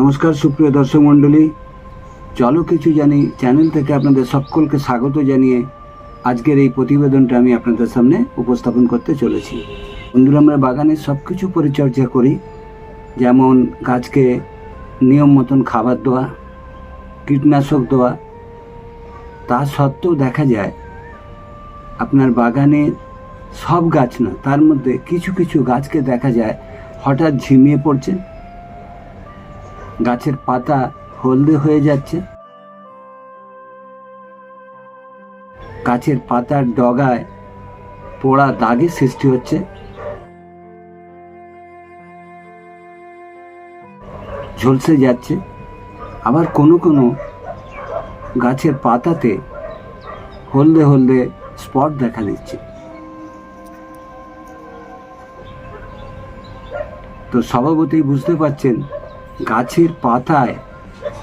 নমস্কার, সুপ্রিয় দর্শক মণ্ডলী। চলো কিছু জানি চ্যানেল থেকে আপনাদের সকলকে স্বাগত জানিয়ে আজকের এই প্রতিবেদনটা আমি আপনাদের সামনে উপস্থাপন করতে চলেছি। বন্ধুরা, আমরা বাগানের সব কিছু পরিচর্যা করি। যেমন গাছকে নিয়ম মতন খাবার দেওয়া, কীটনাশক দেওয়া। তা সত্ত্বেও দেখা যায়, আপনার বাগানে সব গাছ না, তার মধ্যে কিছু কিছু গাছকে দেখা যায় হঠাৎ ঝিমিয়ে পড়ছে। গাছের পাতা হলদে হয়ে যাচ্ছে। গাছের পাতার ডগায় পোড়া দাগের সৃষ্টি হচ্ছে। ঝলসে যাচ্ছে। আবার কোনো কোনো গাছের পাতাতে হলদে হলদে স্পট দেখা দিচ্ছে। তো স্বভাবতই বুঝতে পারছেন গাছের পাতায়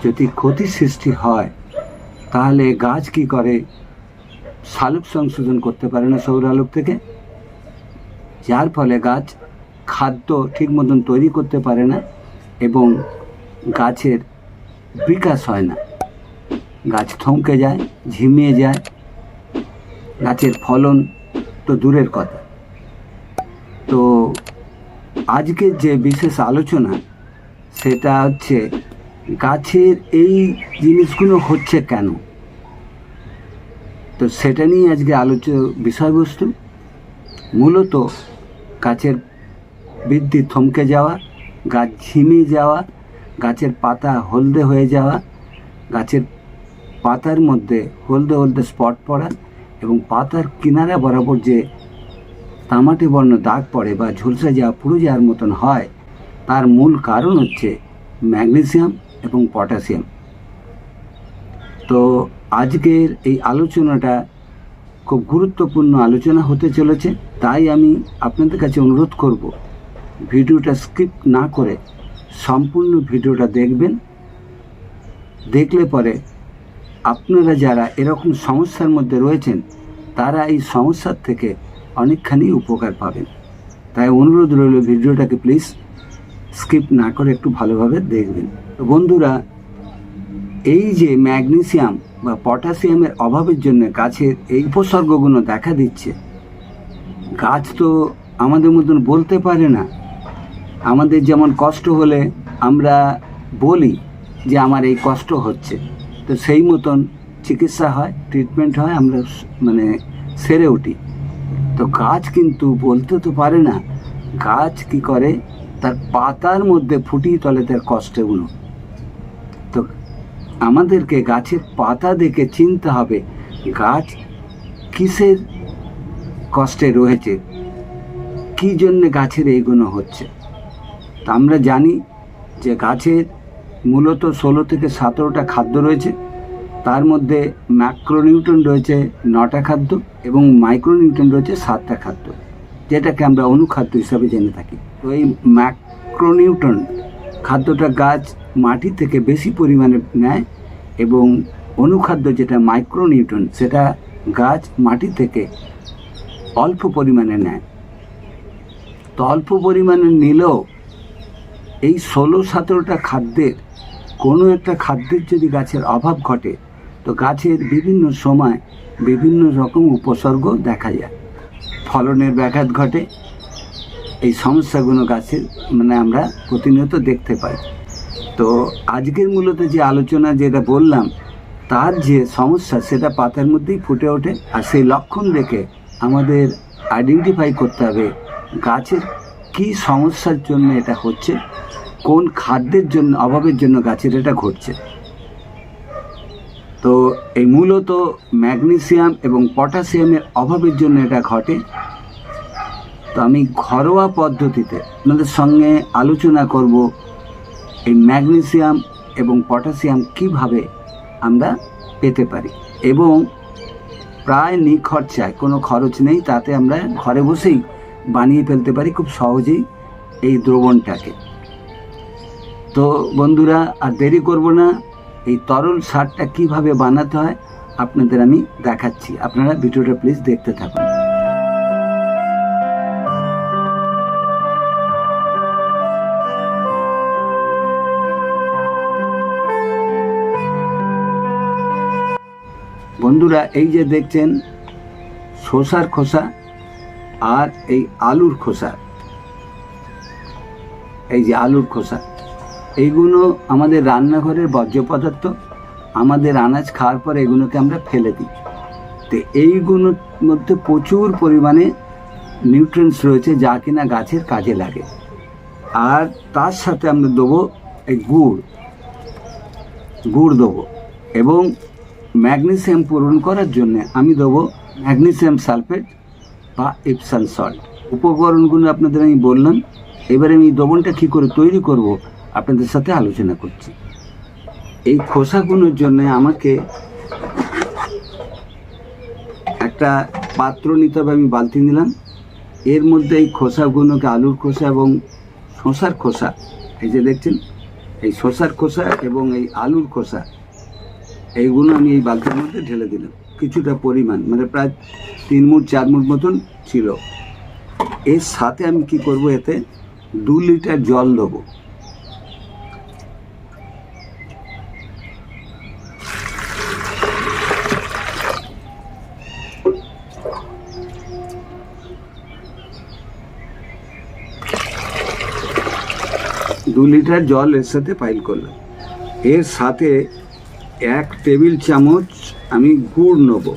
যদি ক্ষতি সৃষ্টি হয়, তাহলে গাছ কি করে? সালোক সংশোধন করতে পারে না সৌর আলোক থেকে? যার ফলে গাছ খাদ্য ঠিক মতন তৈরি করতে পারে না এবং গাছের বিকাশ হয় না। গাছ থমকে যায়, ঝিমিয়ে যায়। গাছের ফলন তো দূরের কথা। তো আজকের যে বিশেষ আলোচনা সেটা হচ্ছে গাছের এই জিনিসগুলো হচ্ছে কেন? তো সেটা নিয়ে আজকে আলোচ বিষয়বস্তু। মূলত গাছের বৃদ্ধি থমকে যাওয়া, গাছ ঝিমিয়ে যাওয়া, গাছের পাতা হলদে হয়ে যাওয়া, গাছের পাতার মধ্যে হলদে হলদে স্পট পড়া এবং পাতার কিনারা বরাবর যে তামাটে বর্ণ দাগ পড়ে বা ঝলসে যাওয়া পুরো যাওয়ার মতন হয় তার মূল কারণ হচ্ছে ম্যাগনেসিয়াম এবং পটাশিয়াম। তো আজকের এই আলোচনাটা খুব গুরুত্বপূর্ণ আলোচনা হতে চলেছে, তাই আমি আপনাদের কাছে অনুরোধ করব, ভিডিওটা স্কিপ না করে সম্পূর্ণ ভিডিওটা দেখবেন। দেখলে পরে আপনারা যারা এরকম সমস্যার মধ্যে রয়েছেন, তারা এই সমস্যার থেকে অনেকখানি উপকার পাবেন। তাই অনুরোধ রইল ভিডিওটাকে প্লিজ স্কিপ না করে একটু ভালোভাবে দেখবেন। তো বন্ধুরা, এই যে ম্যাগনেসিয়াম বা পটাশিয়ামের অভাবের জন্য গাছের এই উপসর্গগুলো দেখা দিচ্ছে, গাছ তো আমাদের মতন বলতে পারে না। আমাদের যেমন কষ্ট হলে আমরা বলি যে আমার এই কষ্ট হচ্ছে। তো সেই মতন চিকিৎসা হয়, ট্রিটমেন্ট হয়, আমরা মানে সেরে উঠি। তো গাছ কিন্তু বলতে তো পারে না, গাছ কি করে তার পাতার মধ্যে ফুটিয়ে তোলে তার কষ্টগুলো। তো আমাদেরকে গাছের পাতা দেখে চিনতে হবে, গাছ কিসের কষ্টে রয়েছে? কী জন্যে গাছের এইগুলো হচ্ছে? তা আমরা জানি যে গাছের মূলত ষোলো থেকে সতেরোটা খাদ্য রয়েছে। তার মধ্যে ম্যাক্রোনিউট্রন রয়েছে নটা খাদ্য এবং মাইক্রোনিউট্রন রয়েছে সাতটা খাদ্য, যেটাকে আমরা অনুখাদ্য হিসাবে জেনে থাকি। তো এই ম্যাক্রোনিউট্রন খাদ্যটা গাছ মাটি থেকে বেশি পরিমাণে নেয় এবং অনুখাদ্য যেটা মাইক্রোনিউট্রন সেটা গাছ মাটি থেকে অল্প পরিমাণে নেয়। তো অল্প পরিমাণে নিলেও এই ষোলো সতেরোটা খাদ্যের কোনো একটা খাদ্যের যদি গাছের অভাব ঘটে, তো গাছের বিভিন্ন সময় বিভিন্ন রকম উপসর্গ দেখা যায়। ফলনের ব্যাঘাত ঘটে এই সমস্যাগুলো গাছের মানে আমরা প্রতিনিয়ত দেখতে পাই। তো আজকের মূলত যে আলোচনা যেটা বললাম, তার যে সমস্যা সেটা পাতার মধ্যেই ফুটে ওঠে আর সেই লক্ষণ দেখে আমাদের আইডেন্টিফাই করতে হবে গাছের কি সমস্যার জন্য এটা হচ্ছে, কোন খাদ্যের জন্য, অভাবের জন্য গাছের এটা ঘটছে। তো এই মূলত ম্যাগনেসিয়াম এবং পটাশিয়ামের অভাবের জন্য এটা ঘটে। তো আমি ঘরোয়া পদ্ধতিতে আপনাদের সঙ্গে আলোচনা করব এই ম্যাগনেসিয়াম এবং পটাশিয়াম কীভাবে আমরা পেতে পারি। এবং প্রায় নিখরচায়, কোনো খরচ নেই, তাতে আমরা ঘরে বসেই বানিয়ে ফেলতে পারি খুব সহজেই এই দ্রবণটাকে। তো বন্ধুরা, আর দেরি করব না, এই তরল সারটা কীভাবে বানাতে হয় আপনাদের আমি দেখাচ্ছি। আপনারা ভিডিওটা প্লিজ দেখতে থাকুন। বন্ধুরা, এই যে দেখছেন, শসার খোসা আর এই আলুর খোসা। এই যে আলুর খোসা। এইগুলো আমাদের রান্নাঘরের বর্জ্য পদার্থ। আমাদের আনাজ খাওয়ার পর এগুলোকে আমরা ফেলে দিই। তো এইগুলোর মধ্যে প্রচুর পরিমাণে নিউট্রিয়েন্টস রয়েছে যা কিনা গাছের কাজে লাগে। আর তার সাথে আমরা দেবো এই গুড়। গুড় দেবো। এবং ম্যাগনেসিয়াম পূরণ করার জন্য আমি দেবো ম্যাগনেসিয়াম সালফেট বা এপসান সল্ট। উপকরণগুলো আপনাদের আমি বললাম, এবারে আমি দ্রবণটা কী করে তৈরি করব আপনাদের সাথে আলোচনা করছি। এই খোসাগুলোর জন্য আমাকে একটা পাত্র নিতে হবে, আমি বালতি নিলাম। এর মধ্যে এই খোসাগুলোকে আলুর খোসা এবং শসার খোসা, এই যে দেখছেন, এই শসার খোসা এবং এই আলুর খোসা এইগুলো আমি এই বালতির মধ্যে ঢেলে দিলাম। কিছুটা পরিমাণ মানে প্রায় তিন মুঠ, চার মুঠ মতন ছিল। এর সাথে আমি কি করব, এতে দু লিটার জল দেবো। দু লিটার জল এর সাথে পাইল করলাম। এর সাথে এক টেবিল চামচ আমি গুড় নেব।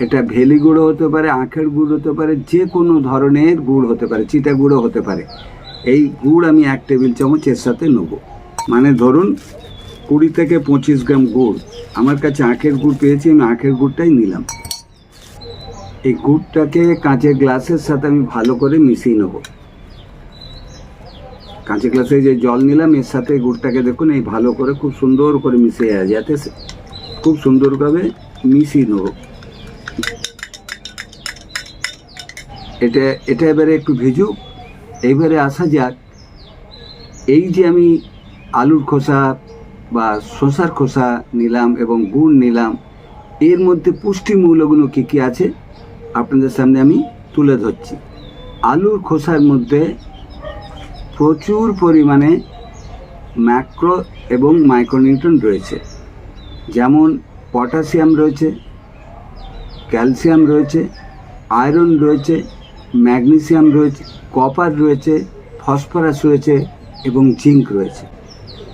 এটা ভেলি গুঁড়ো হতে পারে, আখের গুড় হতে পারে যে কোনো ধরনের গুড় হতে পারে, চিটা গুঁড়ো হতে পারে। এই গুড় আমি এক টেবিল চামচ এর সাথে নেব। মানে ধরুন কুড়ি থেকে পঁচিশ গ্রাম গুড়। আমার কাছে আখের গুড় পেয়েছি, আমি আখের গুড়টাই নিলাম। এই গুড়টাকে কাঁচের গ্লাসের সাথে আমি ভালো করে মিশিয়ে নেব। কাঁচের গ্লাসে যে জল নিলাম, এর সাথে গুড়টাকে দেখুন, এই ভালো করে খুব সুন্দর করে মিশিয়ে যায় যাতে খুব সুন্দরভাবে মিশিয়ে নেব। এটা এটা এবারে একটু ভিজুক এইবারে আসা যাক, এই যে আমি আলুর খোসা বা শসার খোসা নিলাম এবং গুড় নিলাম, এর মধ্যে পুষ্টিমূল্যগুলো কী কী আছে? আপনাদের সামনে আমি তুলে ধরছি। আলুর খোসার মধ্যে প্রচুর পরিমাণে ম্যাক্রো এবং মাইক্রোনিউট্রন রয়েছে। যেমন পটাশিয়াম রয়েছে, ক্যালসিয়াম রয়েছে, আয়রন রয়েছে, ম্যাগনেসিয়াম রয়েছে, কপার রয়েছে, ফসফরাস রয়েছে এবং জিঙ্ক রয়েছে।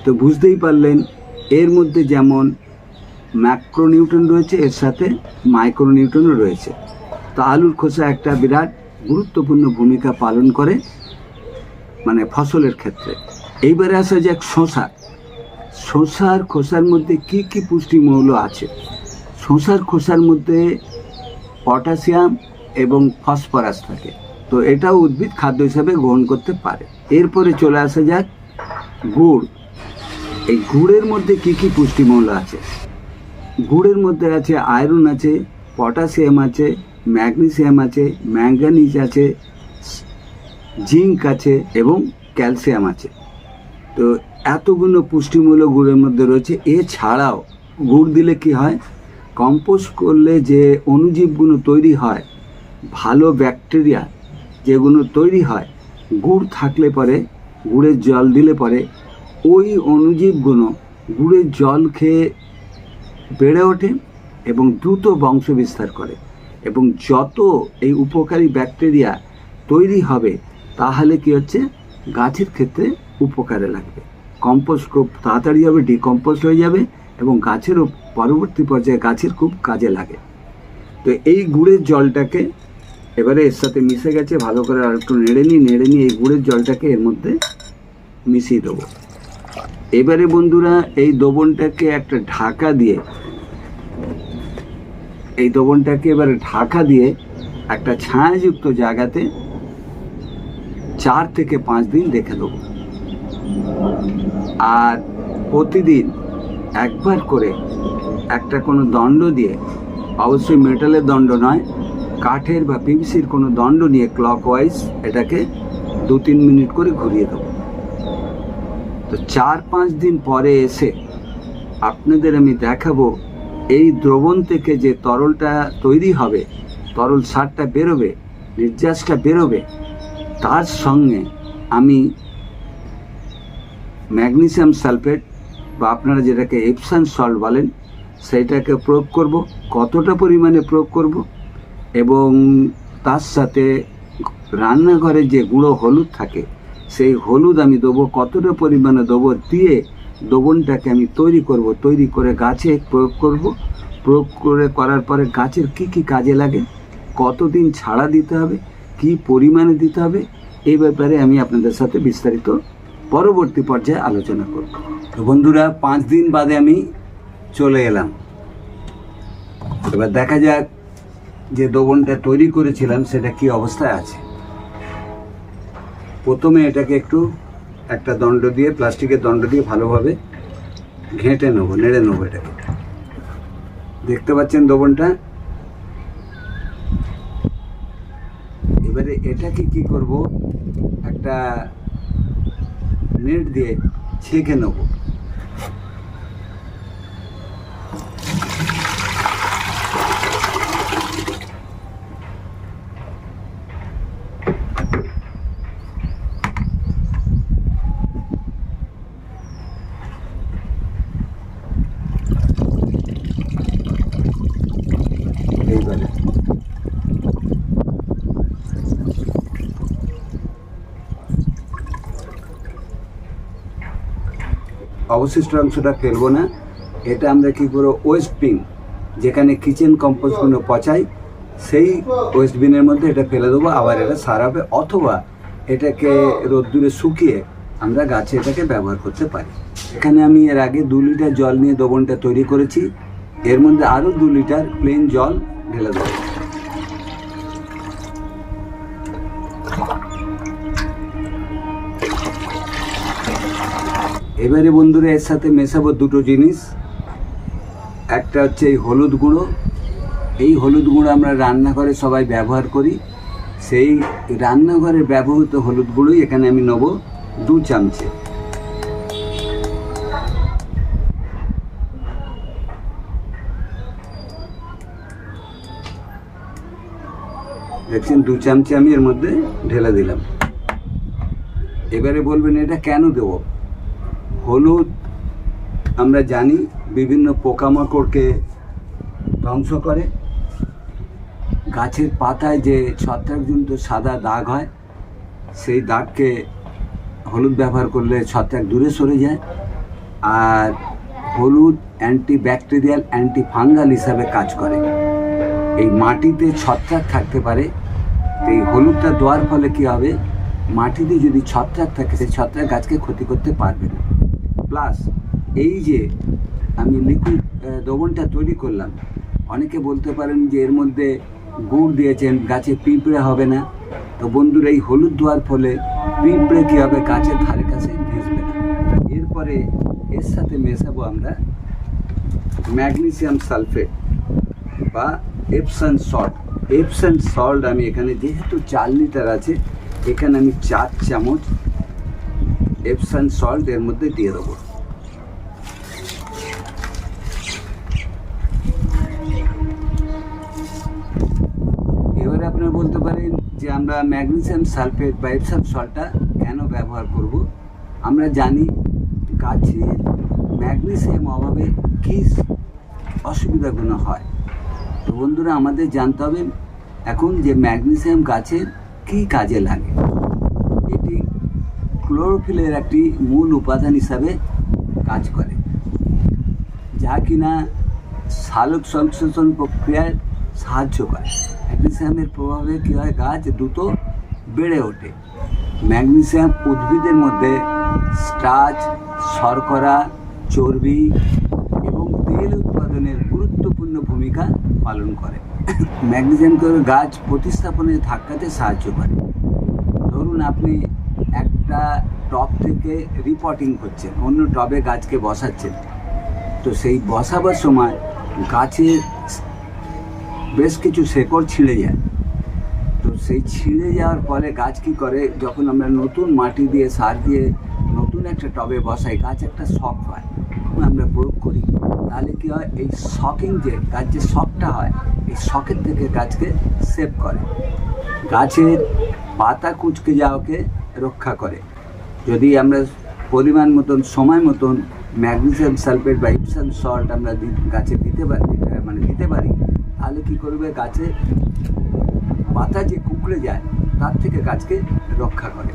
তো বুঝতেই পারলেন, এর মধ্যে যেমন ম্যাক্রোনিউট্রন রয়েছে, এর সাথে মাইক্রোনিউট্রনও রয়েছে। তো আলুর খোসা একটা বিরাট গুরুত্বপূর্ণ ভূমিকা পালন করে। মানে ফসলের ক্ষেত্রে। এইবারে আসা যাক শশা শশার খোসার মধ্যে কি কি পুষ্টিমৌল আছে? শশার খোসার মধ্যে পটাশিয়াম এবং ফসফরাস থাকে। তো এটাও উদ্ভিদ খাদ্য হিসাবে গ্রহণ করতে পারে। এরপরে চলে আসা যাক গুড়। এই গুড়ের মধ্যে কি কি পুষ্টিমৌল আছে? গুড়ের মধ্যে আছে আয়রন আছে, পটাশিয়াম আছে, ম্যাগনেসিয়াম আছে, ম্যাঙ্গানিজ আছে জিঙ্ক আছে এবং ক্যালসিয়াম আছে। তো এতগুলো পুষ্টিমূলক গুড়ের মধ্যে রয়েছে। এছাড়াও গুড় দিলে কি হয়? কম্পোস্ট করলে যে অণুজীবগুলো তৈরি হয়, ভালো ব্যাকটেরিয়া যেগুলো তৈরি হয়, গুড় থাকলে পরে, গুড়ের জল দিলে পরে, ওই অণুজীবগুলো গুড়ের জল খেয়ে বেড়ে ওঠে এবং দ্রুত বংশ বিস্তার করে এবং যত এই উপকারী ব্যাকটেরিয়া তৈরি হবে তাহলে কি হচ্ছে? গাছের ক্ষেত্রে উপকারে লাগবে। কম্পোস্ট খুব তাড়াতাড়ি হবে, ডিকম্পোস্ট হয়ে যাবে এবং গাছেরও পরবর্তী পর্যায়ে গাছের খুব কাজে লাগে। তো এই গুড়ের জলটাকে এবারে এর সাথে মিশে গেছে, ভালো করে আর একটু নেড়ে নিই, নেড়ে নিয়ে এই গুড়ের জলটাকে এর মধ্যে মিশিয়ে দেবো। এবারে বন্ধুরা, এই দ্রবণটাকে একটা ঢাকা দিয়ে, এই দ্রবণটাকে এবারে ঢাকা দিয়ে একটা ছায়াযুক্ত জায়গাতে চার থেকে পাঁচ দিন রেখে দেবো আর প্রতিদিন একবার করে একটা কোনো দণ্ড দিয়ে, অবশ্যই মেটালের দণ্ড নয়, কাঠের বা পিভিসির কোনো দণ্ড নিয়ে ক্লকওয়াইজ এটাকে দু তিন মিনিট করে ঘুরিয়ে দেবো। তো চার পাঁচ দিন পরে এসে আপনাদের আমি দেখাবো, এই দ্রবণ থেকে যে তরলটা তৈরি হবে, তরল সারটা বেরোবে, নির্যাসটা বেরোবে তার সঙ্গে আমি ম্যাগনেসিয়াম সালফেট বা আপনারা যেটাকে এপসান সল্ট বলেন, সেইটাকে প্রয়োগ করব, কতটা পরিমাণে প্রয়োগ করব এবং তার সাথে রান্নাঘরে যে গুঁড়ো হলুদ থাকে, সেই হলুদ আমি দেবো, কতটা পরিমাণে দেবো দিয়ে দ্রবণটাকে আমি তৈরি করব, তৈরি করে গাছে প্রয়োগ করব। প্রয়োগ করে করার পরে গাছের কি কি কাজে লাগে, কতদিন ছাড়া দিতে হবে কি পরিমাণে দিতে হবে, এই ব্যাপারে আমি আপনাদের সাথে বিস্তারিত পরবর্তী পর্যায়ে আলোচনা করব। তো বন্ধুরা, পাঁচ দিন বাদে আমি চলে এলাম। এবার দেখা যাক যে দ্রবণটা তৈরি করেছিলাম, সেটা কি অবস্থায় আছে। প্রথমে এটাকে একটু একটা দণ্ড দিয়ে, প্লাস্টিকের দণ্ড দিয়ে ভালোভাবে ঘেঁটে নেব, নেড়ে নেব এটাকে। দেখতে পাচ্ছেন দ্রবণটা এবারে এটাকে কি করব? একটা নেট দিয়ে ছেঁকে নেব এইবারে অবশিষ্ট অংশটা ফেলব না। এটা আমরা কি করব? ওয়েস্ট বিন যেখানে কিচেন কম্পোস্টগুলো পচাই, সেই ওয়েস্ট বিনের মধ্যে এটা ফেলে দেবো, আবার এটা সারাবে, অথবা এটাকে রোদ্দুরে শুকিয়ে আমরা গাছে এটাকে ব্যবহার করতে পারি। এখানে আমি এর আগে দু লিটার জল নিয়ে দ্রবণটা তৈরি করেছি। এর মধ্যে আরও দু লিটার প্লেন জল ঢেলে দেবো। এবারে বন্ধুরা, এর সাথে মেশাবো দুটো জিনিস। একটা হচ্ছে এই হলুদ গুঁড়ো। এই হলুদ গুঁড়ো আমরা রান্নাঘরে সবাই ব্যবহার করি। সেই রান্নাঘরে ব্যবহৃত হলুদ গুঁড়োই এখানে আমি নেব দু চামচে। দেখছেন, দু চামচে আমি এর মধ্যে ঢেলে দিলাম। এবারে বলবেন এটা কেন দেবো? হলুদ, আমরা জানি বিভিন্ন পোকামাকড়কে ধ্বংস করে। গাছের পাতায় যে ছত্রাকজনিত সাদা দাগ হয়, সেই দাগকে হলুদ ব্যবহার করলে ছত্রাক দূরে সরে যায়। আর হলুদ অ্যান্টি ব্যাকটেরিয়াল অ্যান্টি ফাঙ্গাল হিসাবে কাজ করে। এই মাটিতে ছত্রাক থাকতে পারে এই হলুদটা দেওয়ার ফলে কি হবে? মাটিতে যদি ছত্রাক থাকে, সেই ছত্রাক গাছকে ক্ষতি করতে পারবে না। প্লাস এই যে আমি লিকুইড দ্রবণটা তৈরি করলাম, অনেকে বলতে পারেন যে এর মধ্যে গুড় দিয়েছেন, গাছে পিঁপড়ে হবে না। তো বন্ধুরা, এই হলুদ দেওয়ার ফলে পিঁপড়ে কী হবে? গাছের ধারে কাছে ঘেসবে না। এরপরে এর সাথে মেশাবো আমরা ম্যাগনেসিয়াম সালফেট বা এপসান সল্ট এপসান সল্ট আমি এখানে যেহেতু চার লিটার আছে, এখানে আমি চার চামচ এপসান সল্ট এর মধ্যে দিয়ে দেবো। এবারে আপনারা বলতে পারেন যে আমরা ম্যাগনেসিয়াম সালফেট বা এপসাম সল্টটা কেন ব্যবহার করব? আমরা জানি গাছের ম্যাগনেসিয়াম অভাবে কী অসুবিধাগুলো হয়। তো বন্ধুরা, আমাদের জানতে হবে এখন যে ম্যাগনেসিয়াম গাছের কী কাজে লাগে। ক্লোরোফিলের একটি মূল উপাদান হিসাবে কাজ করে, যা কিনা সালোক সংশ্লেষণ প্রক্রিয়ায় সাহায্য করে। ম্যাগনেসিয়ামের প্রভাবে কী হয়? গাছ দ্রুত বেড়ে ওঠে। ম্যাগনেসিয়াম উদ্ভিদের মধ্যে স্টাচ শর্করা, চর্বি এবং তেল উৎপাদনের গুরুত্বপূর্ণ ভূমিকা পালন করে। ম্যাগনেসিয়াম গাছ প্রতিস্থাপনের ধাক্কাতে সাহায্য করে। ধরুন আপনি একটা টব থেকে রিপোর্টিং করছেন, অন্য টবে গাছকে বসাচ্ছেন। তো সেই বসাবার সময় গাছের বেশ কিছু শেকড় ছিঁড়ে যায়। তো সেই ছিঁড়ে যাওয়ার ফলে গাছ কি করে? যখন আমরা নতুন মাটি দিয়ে সার দিয়ে নতুন একটা টবে বসাই, গাছ একটা শখ হয়, আমরা প্রয়োগ করি, তাহলে কী হয়? এই শকিং যে গাছ যে শখটা হয়, এই শখের থেকে গাছকে সেভ করে। গাছের পাতা কুচকে যাওয়াকে রক্ষা করে। যদি আমরা পরিমাণ মতন, সময় মতন ম্যাগনেসিয়াম সালফেট বা ইপসাম সল্ট আমরা গাছে দিতে পারি মানে দিতে পারি, তাহলে কী করবে? গাছে পাতা যে কুকড়ে যায়, তার থেকে গাছকে রক্ষা করে।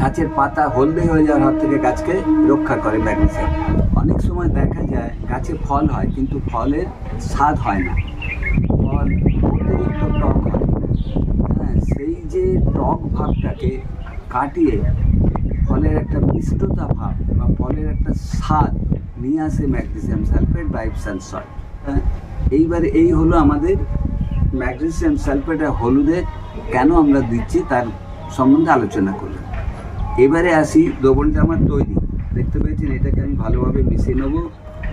গাছের পাতা হলদে হয়ে যাওয়ার হাত থেকে গাছকে রক্ষা করে ম্যাগনেসিয়াম। অনেক সময় দেখা যায়, গাছে ফল হয়, কিন্তু ফলের স্বাদ হয় না ফল অতিরিক্ত টক হয় হ্যাঁ সেই যে টক ভাবটাকে কাটিয়ে ফলের একটা মিষ্টতা ভাব বা ফলের একটা স্বাদ নিয়ে আসে ম্যাগনেসিয়াম সালফেট বা ইপসাম সল্ট। হ্যাঁ? এইবারে এই হলো আমাদের ম্যাগনেসিয়াম সালফেট আর হলুদে কেন আমরা দিচ্ছি তার সম্বন্ধে আলোচনা করলাম। এবারে আসি দ্রবণটা আমার তৈরি। দেখতে পেয়েছেন এটাকে আমি ভালোভাবে মিশিয়ে নেব।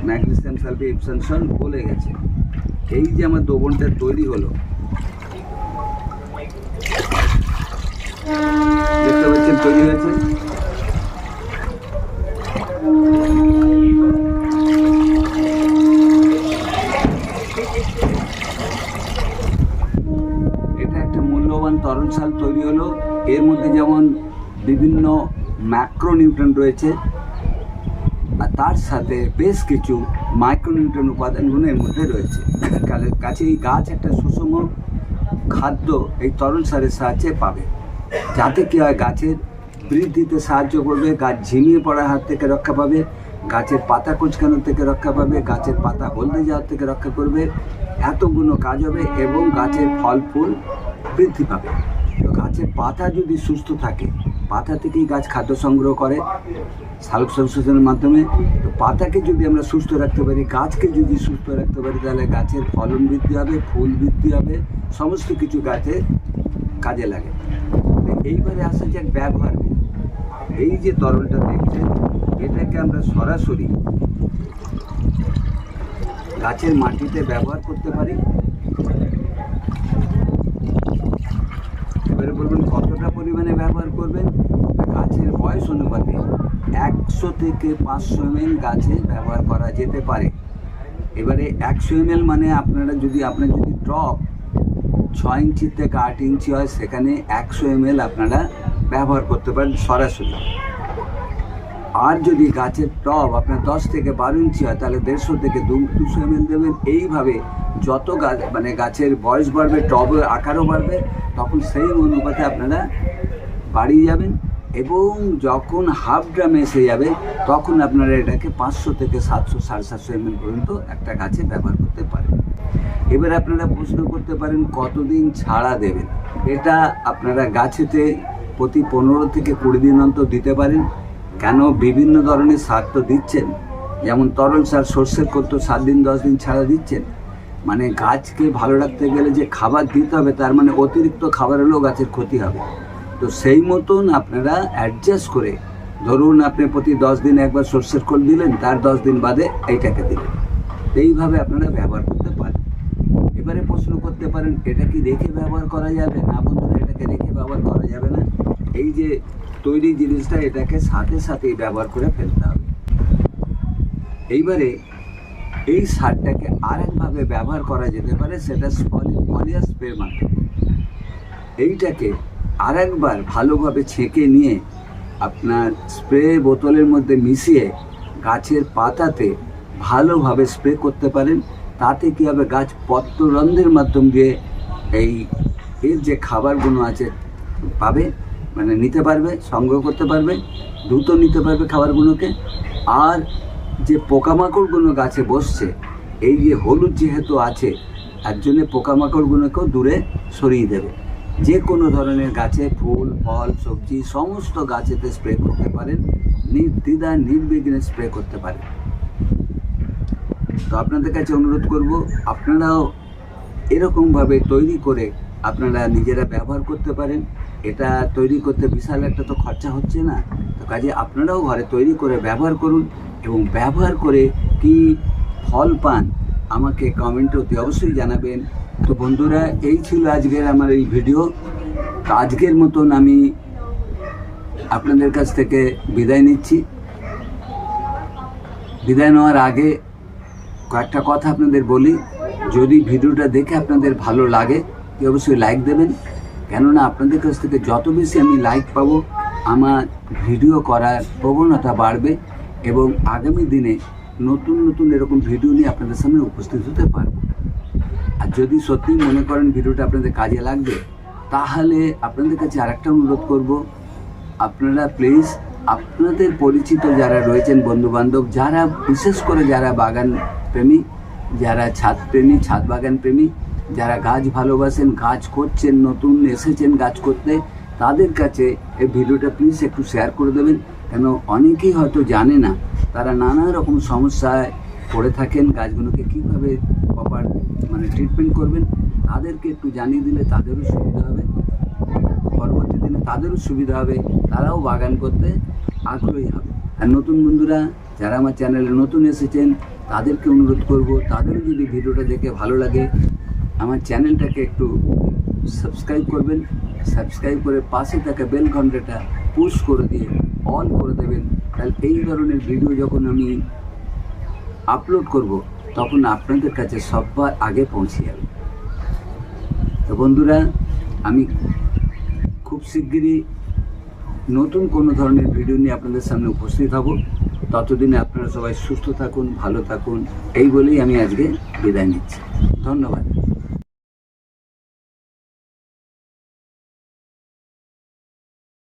ম্যাগনেসিয়াম সালফেট ইপসাম সল্ট গেছে। এই যে আমার দ্রবণটা তৈরি হলো দেখতে পাচ্ছেন, তৈরি এটা একটা মূল্যবান তরল সার তৈরি হলো। এর মধ্যে যেমন বিভিন্ন ম্যাক্রোনিউট্রন রয়েছে, আর তার সাথে বেশ কিছু মাইক্রোনিউট্রন উপাদানগুলো এর মধ্যে রয়েছে। কাছে এই গাছ একটা সুষম খাদ্য এই তরল সারের সাহায্যে পাবে। যাতে কি হয়, গাছের বৃদ্ধিতে সাহায্য করবে, গাছ ঝিমিয়ে পড়ার হাত থেকে রক্ষা পাবে, গাছের পাতা কুচকানোর থেকে রক্ষা পাবে, গাছের পাতা হলদে যাওয়ার থেকে রক্ষা করবে, এতগুলো কাজ হবে এবং গাছের ফল ফুল বৃদ্ধি পাবে। তো গাছের পাতা যদি সুস্থ থাকে, পাতা থেকেই গাছ খাদ্য সংগ্রহ করে সালোক সংশোধনের মাধ্যমে, তো পাতাকে যদি আমরা সুস্থ রাখতে পারি, গাছকে যদি সুস্থ রাখতে পারি, তাহলে গাছের ফলন বৃদ্ধি হবে, ফুল বৃদ্ধি হবে, সমস্ত কিছু গাছে কাজে লাগে। এইবারে আসা যাক ব্যবহার এই যে তরলটা দেখছেন, এটাকে আমরা সরাসরি গাছের মাটিতে ব্যবহার করতে পারি। এবারে বলবেন, কতটা পরিমাণে ব্যবহার করবেন? গাছের বয়স অনুপাতে একশো থেকে পাঁচশো এমএল গাছে ব্যবহার করা যেতে পারে। এবারে একশো এমএল মানে আপনারা যদি, আপনার যদি টপ ছয় ইঞ্চি থেকে আট ইঞ্চি হয়, সেখানে একশো এমএল আপনারা ব্যবহার করতে পারেন সরাসরি। আর যদি গাছের টব আপনার দশ থেকে বারো ইঞ্চি হয়, তাহলে দেড়শো থেকে দু, দুশো এমএল দেবেন। এইভাবে যত গাছ মানে গাছের বয়স বাড়বে, টবের আকারও বাড়বে, তখন সেই অনুপাতে আপনারা বাড়িয়ে যাবেন এবং যখন হাফ ড্রামে এসে যাবে, তখন আপনারা এটাকে পাঁচশো থেকে সাতশো, সাড়ে সাতশো এমএল পর্যন্ত একটা গাছে ব্যবহার করতে পারেন। এবার আপনারা প্রশ্ন করতে পারেন, কতদিন ছাড়া দেবেন? এটা আপনারা গাছেতে প্রতি পনেরো থেকে কুড়ি দিন অন্তর দিতে পারেন। কেন? বিভিন্ন ধরনের সার তো দিচ্ছেন। যেমন তরল সার, সর্ষের করতো সাত দিন, দশ দিন ছাড়া দিচ্ছেন। মানে গাছকে ভালো রাখতে গেলে যে খাবার দিতে হবে, তার মানে অতিরিক্ত খাবার হলেও গাছের ক্ষতি হবে। তো সেই মতন আপনারা অ্যাডজাস্ট করে, ধরুন আপনি প্রতি দশ দিন একবার সর্ষের খোল দিলেন, তার দশ দিন বাদে এইটাকে দিলেন। এইভাবে আপনারা ব্যবহার করতে এবারে প্রশ্ন করতে পারেন, এটা কি রেখে ব্যবহার করা যাবে? না বন্ধুরা, এটাকে রেখে ব্যবহার করা যাবে না। এই যে তৈরি জিনিসটা, এটাকে সাথে সাথেই ব্যবহার করে ফেলতে হবে। এইবারে এই সারটাকে আরেকভাবে ব্যবহার করা যেতে পারে, সেটা পলিয়া স্প্রে মাধ্যমে। এইটাকে আরেকবার ভালোভাবে ছেঁকে নিয়ে আপনার স্প্রে বোতলের মধ্যে মিশিয়ে গাছের পাতাতে ভালোভাবে স্প্রে করতে পারেন। তাতে কী হবে? গাছ পত্ররন্ধ্রের মাধ্যম দিয়ে এই এর যে খাবারগুলো আছে, পাবে মানে নিতে পারবে, সংগ্রহ করতে পারবে, দ্রুত নিতে পারবে খাবারগুলোকে। আর যে পোকামাকড়গুলো গাছে বসছে, এই যে হলুদ যেহেতু আছে, তার জন্য পোকামাকড়গুলোকেও দূরে সরিয়ে দেবে। যে কোনো ধরনের গাছে ফুল, ফল, সবজি, সমস্ত গাছেতে স্প্রে করতে পারেন নির্দ্বিধা নির্বিঘ্নে স্প্রে করতে পারেন। তো আপনাদের কাছে অনুরোধ করব, আপনারাও এরকমভাবে তৈরি করে আপনারা নিজেরা ব্যবহার করতে পারেন। এটা তৈরি করতে বিশাল একটা তো খরচা হচ্ছে না। তো কাজে আপনারাও ঘরে তৈরি করে ব্যবহার করুন এবং ব্যবহার করে কি ফল পান আমাকে কমেন্টে অতি অবশ্যই জানাবেন। তো বন্ধুরা, এই ছিল আজকের আমার এই ভিডিও তো আজকের মতন আমি আপনাদের কাছ থেকে বিদায় নিচ্ছি। বিদায় নেওয়ার আগে কয়েকটা কথা আপনাদের বলি। যদি ভিডিওটা দেখে আপনাদের ভালো লাগে, তো অবশ্যই লাইক দেবেন। কেননা আপনাদের কাছ থেকে যত বেশি আমি লাইক পাবো, আমার ভিডিও করার প্রবণতা বাড়বে এবং আগামী দিনে নতুন নতুন এরকম ভিডিও নিয়ে আপনাদের সামনে উপস্থিত হতে পারব। আর যদি সত্যি মনে করেন ভিডিওটা আপনাদের কাজে লাগবে, তাহলে আপনাদের কাছে আরেকটা অনুরোধ করব। আপনারা প্লিজ আপনাদের পরিচিত যারা রয়েছেন বন্ধু বান্ধব যারা বিশেষ করে যারা বাগান প্রেমী, যারা ছাদ প্রেমী, ছাদ বাগান প্রেমী, যারা গাছ ভালোবাসেন, গাছ করছেন, নতুন এসেছেন গাছ করতে, তাদের কাছে এই ভিডিওটা প্লিজ একটু শেয়ার করে দেবেন। কেন অনেকেই হয়তো জানে না, তারা নানা রকম সমস্যায় পড়ে থাকেন, গাছগুলোকে কীভাবে প্রপার মানে ট্রিটমেন্ট করবেন, তাদেরকে একটু জানিয়ে দিলে তাদেরও সুবিধা হবে। তাদেরও সুবিধা হবে, তারাও বাগান করতে আগ্রহী হবে। আর নতুন বন্ধুরা, যারা আমার চ্যানেলে নতুন এসেছেন, তাদেরকে অনুরোধ করব, তাদেরও যদি ভিডিওটা দেখে ভালো লাগে, আমার চ্যানেলটাকে একটু সাবস্ক্রাইব করবেন, সাবস্ক্রাইব করে পাশে থাকা বেল ঘন্টাটা পুশ করে দিয়ে অন করে দেবেন। তাহলে এই ধরনের ভিডিও যখন আমি আপলোড করব, তখন আপনাদের কাছে সবার আগে পৌঁছে যাবে। তো বন্ধুরা, আমি খুব শিগগিরই নতুন কোনো ধরনের ভিডিও নিয়ে আপনাদের সামনে উপস্থিত হব। ততদিনে আপনারা সবাই সুস্থ থাকুন, ভালো থাকুন, এই বলেই আমি আজকে বিদায় নিচ্ছি। ধন্যবাদ।